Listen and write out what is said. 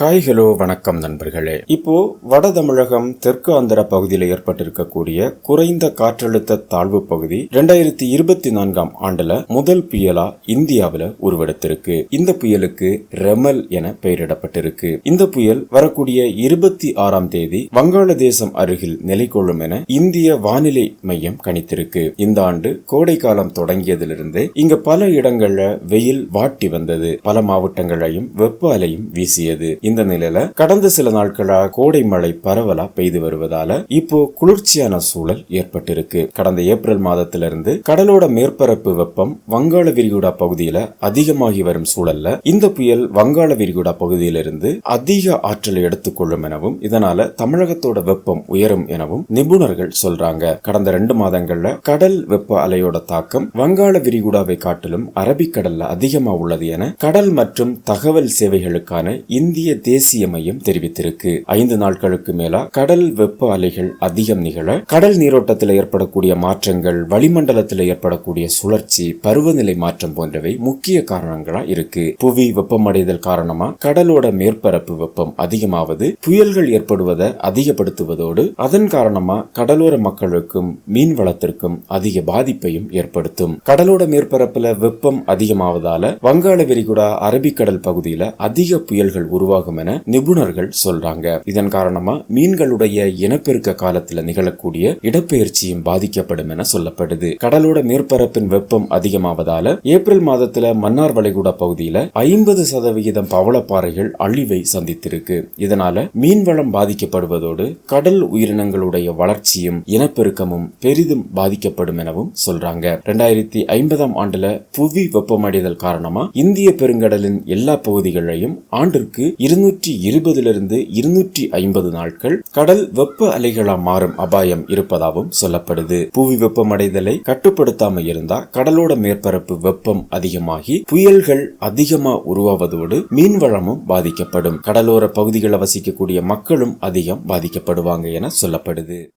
Hi hello வணக்கம் நண்பர்களே. இப்போ வட தமிழகம் தெற்கு ஆந்திர பகுதியில் ஏற்பட்டிருக்கக்கூடிய குறைந்த காற்றழுத்த தாழ்வு பகுதி ரெண்டாயிரத்தி இருபத்தி நான்காம் ஆண்டுல முதல் புயலா இந்தியாவில உருவெடுத்திருக்கு. இந்த புயலுக்கு ரெமல் என பெயரிடப்பட்டிருக்கு. இந்த புயல் வரக்கூடிய இருபத்தி ஆறாம் தேதி வங்காளதேசம் அருகில் நிலை கொள்ளும் என இந்திய வானிலை மையம் கணித்திருக்கு. இந்த ஆண்டு கோடை காலம் தொடங்கியதிலிருந்து இங்க பல இடங்கள்ல வெயில் வாட்டி வந்தது. பல மாவட்டங்களையும் வெப்ப அலையும் வீசியது. இந்த நிலையில கடந்த சில நாட்களா கோடை மழை பரவலா பெய்து வருவதால இப்போ குளிர்ச்சியான சூழல் ஏற்பட்டிருக்கு. கடந்த ஏப்ரல் மாதத்திலிருந்து கடலோட மேற்பரப்பு வெப்பம் வங்காள விரிகுடா பகுதியில அதிகமாகி வரும் சூழல்ல இந்த புயல் வங்காள விரிகுடா பகுதியிலிருந்து அதிக ஆற்றலை எடுத்துக்கொள்ளும் எனவும் இதனால தமிழகத்தோட வெப்பம் உயரும் எனவும் நிபுணர்கள் சொல்றாங்க. கடந்த ரெண்டு மாதங்கள்ல கடல் வெப்ப அலையோட தாக்கம் வங்காள விரிகுடாவை காட்டிலும் அரபிக்கடல்ல அதிகமா உள்ளது என கடல் மற்றும் தகவல் சேவைகளுக்கான இந்திய தேசிய மையம் தெரிவித்திருக்கு. ஐந்து நாட்களுக்கு மேலா கடல் வெப்ப அலைகள் அதிகம் நிகழ கடல் நீரோட்டத்தில் ஏற்படக்கூடிய மாற்றங்கள் வளிமண்டலத்தில் ஏற்படக்கூடிய சுழற்சி பருவநிலை மாற்றம் போன்றவை முக்கிய காரணங்களா இருக்கு. புவி வெப்பமடைதல் காரணமா கடலோட மேற்பரப்பு வெப்பம் அதிகமாவது புயல்கள் ஏற்படுவதை அதிகப்படுத்துவதோடு அதன் காரணமா கடலோர மக்களுக்கும் மீன் வளத்திற்கும் அதிக பாதிப்பையும் ஏற்படுத்தும். கடலோட மேற்பரப்புல வெப்பம் அதிகமாவதால வங்காள விரிகுடா அரபிக்கடல் பகுதியில அதிக புயல்கள் உருவாக உருவாகும் என நிபுணர்கள் சொல்றாங்க. இதன் காரணமா மீன்களுடைய இனப்பெருக்க காலத்துல நிகழக்கூடிய இடப்பெயர்ச்சியும் பாதிக்கப்படும் என சொல்லப்படுது. கடலோட மேற்பரப்பின் வெப்பம் அதிகமாவதால ஏப்ரல் மாதத்துல மன்னார் வளைகுடா பகுதியில ஐம்பது சதவிகிதம் பவளப்பாறைகள் அழிவை சந்தித்திருக்கு. இதனால மீன்வளம் பாதிக்கப்படுவதோடு கடல் உயிரினங்களுடைய வளர்ச்சியும் இனப்பெருக்கமும் பெரிதும் பாதிக்கப்படும் எனவும் சொல்றாங்க. ரெண்டாயிரத்தி ஐம்பதாம் ஆண்டுல புவி வெப்பமடைதல் காரணமா இந்திய பெருங்கடலின் எல்லா பகுதிகளையும் ஆண்டிற்கு இருநூற்றி இருபதிலிருந்து இருநூற்றி ஐம்பது நாட்கள் கடல் வெப்ப அலைகளா மாறும் அபாயம் இருப்பதாகவும் சொல்லப்படுது. புவி வெப்பமடைதலை கட்டுப்படுத்தாம இருந்தா கடலோட மேற்பரப்பு வெப்பம் அதிகமாகி புயல்கள் அதிகமா உருவாவதோடு மீன்வளமும் பாதிக்கப்படும். கடலோர பகுதிகளில் வசிக்கக்கூடிய மக்களும் அதிகம் பாதிக்கப்படுவாங்க என சொல்லப்படுது.